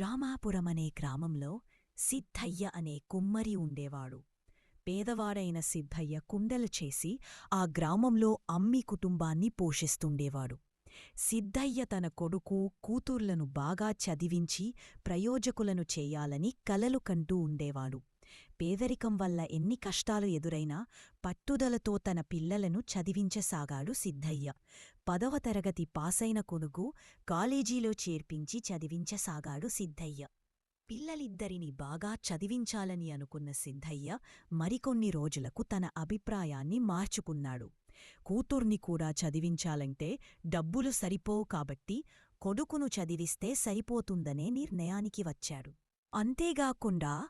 రామాపురమనే గ్రామంలో సిద్ధయ్య అనే కుమ్మరి ఉండేవాడు. పేదవాడైన సిద్ధయ్య కుండలు చేసి ఆ గ్రామంలో అమ్మి కుటుంబాన్ని పోషిస్తుండేవాడు. సిద్ధయ్య తన కొడుకు కూతుర్లను బాగా చదివించి ప్రయోజకులను చేయాలని కలలు కంటూ ఉండేవాడు. పేదరికం వల్ల ఎన్ని కష్టాలు ఎదురైనా పట్టుదలతో తన పిల్లలను చదివించసాగాడు సిద్ధయ్య. పదవ తరగతి పాసైన కొనుగు కాలేజీలో చేర్పించి చదివించసాగాడు సిద్ధయ్య. పిల్లలిద్దరిని బాగా చదివించాలని అనుకున్న సిద్ధయ్య మరికొన్ని రోజులకు తన అభిప్రాయాన్ని మార్చుకున్నాడు. కూతుర్ని కూడా చదివించాలంటే డబ్బులు సరిపోవు కాబట్టి కొడుకును చదివిస్తే సరిపోతుందనే నిర్ణయానికి వచ్చాడు. అంతేగాకుండా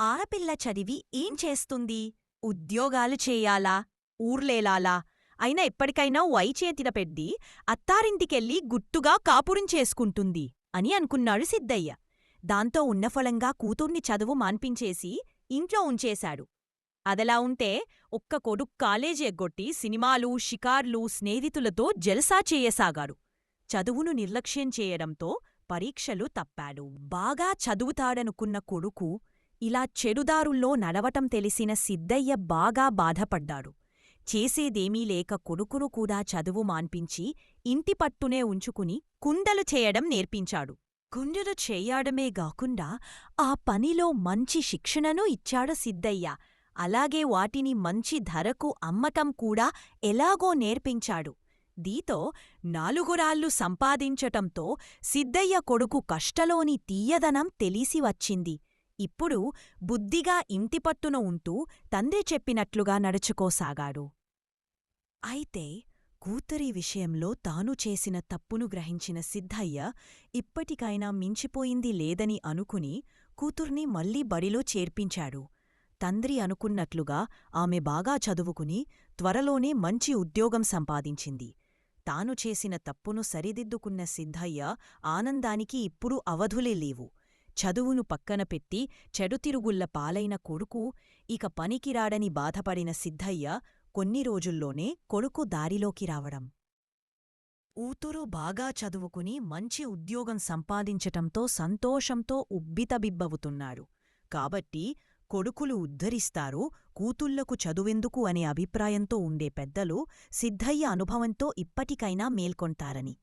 ఆడపిల్ల చదివి ఏం చేస్తుంది? ఉద్యోగాలు చేయాలా? ఊర్లేలాలా? అయినా ఎప్పటికైనా వై చేతిన పెట్టి అత్తారింటికెళ్ళి గుట్టుగా కాపురం చేసుకుంటుంది అని అనుకున్నాడు సిద్ధయ్య. దాంతో ఉన్నఫలంగా కూతుర్ని చదువు మాన్పించేసి ఇంట్లో ఉంచేశాడు. అదలా ఉంటే ఒక్క కొడుక్ కాలేజీ ఎగ్గొట్టి సినిమాలు షికార్లు స్నేహితులతో జల్సా చేయసాగాడు. చదువును నిర్లక్ష్యం చేయడంతో పరీక్షలు తప్పాడు. బాగా చదువుతాడనుకున్న కొడుకు ఇలా చెడుదారుల్లో నడవటం తెలిసిన సిద్దయ్య బాగా బాధపడ్డాడు. చేసేదేమీ లేక కొడుకును కూడా చదువు మాన్పించి ఇంటి పట్టునే ఉంచుకుని కుండలు చేయడం నేర్పించాడు. కుండలు చేయడమే గాకుండా ఆ పనిలో మంచి శిక్షణనూ ఇచ్చాడు సిద్ధయ్య. అలాగే వాటిని మంచి ధరకు అమ్మటం కూడా ఎలాగో నేర్పించాడు. దీతో నాలుగురాళ్ళు సంపాదించటంతో సిద్ధయ్య కొడుకు కష్టలోని తీయదనం తెలిసి వచ్చింది. ఇప్పుడు బుద్ధిగా ఇంటిపట్టున ఉంటూ తండ్రి చెప్పినట్లుగా నడుచుకోసాగాడు. అయితే కూతురి విషయంలో తాను చేసిన తప్పును గ్రహించిన సిద్ధయ్య ఇప్పటికైనా మించిపోయింది లేదని అనుకుని కూతుర్ని మళ్ళీ బడిలో చేర్పించాడు. తండ్రి అనుకున్నట్లుగా ఆమె బాగా చదువుకుని త్వరలోనే మంచి ఉద్యోగం సంపాదించింది. తాను చేసిన తప్పును సరిదిద్దుకున్న సిద్ధయ్య ఆనందానికి ఇప్పుడు అవధులే లేవు. చదువును పక్కన పెట్టి చెడుతిరుగుళ్ళ పాలైన కొడుకు ఇక పనికిరాడని బాధపడిన సిద్ధయ్య కొన్ని రోజుల్లోనే కొడుకు దారిలోకి రావడం. ఊతురు బాగా చదువుకుని మంచి ఉద్యోగం సంపాదించటంతో సంతోషంతో ఉబ్బితబిబ్బవుతున్నాడు. కాబట్టి కొడుకులు ఉద్ధరిస్తారు కూతుళ్ళకు చదువెందుకు అనే అభిప్రాయంతో ఉండే పెద్దలు సిద్ధయ్య అనుభవంతో ఇప్పటికైనా మేల్కొంటారని.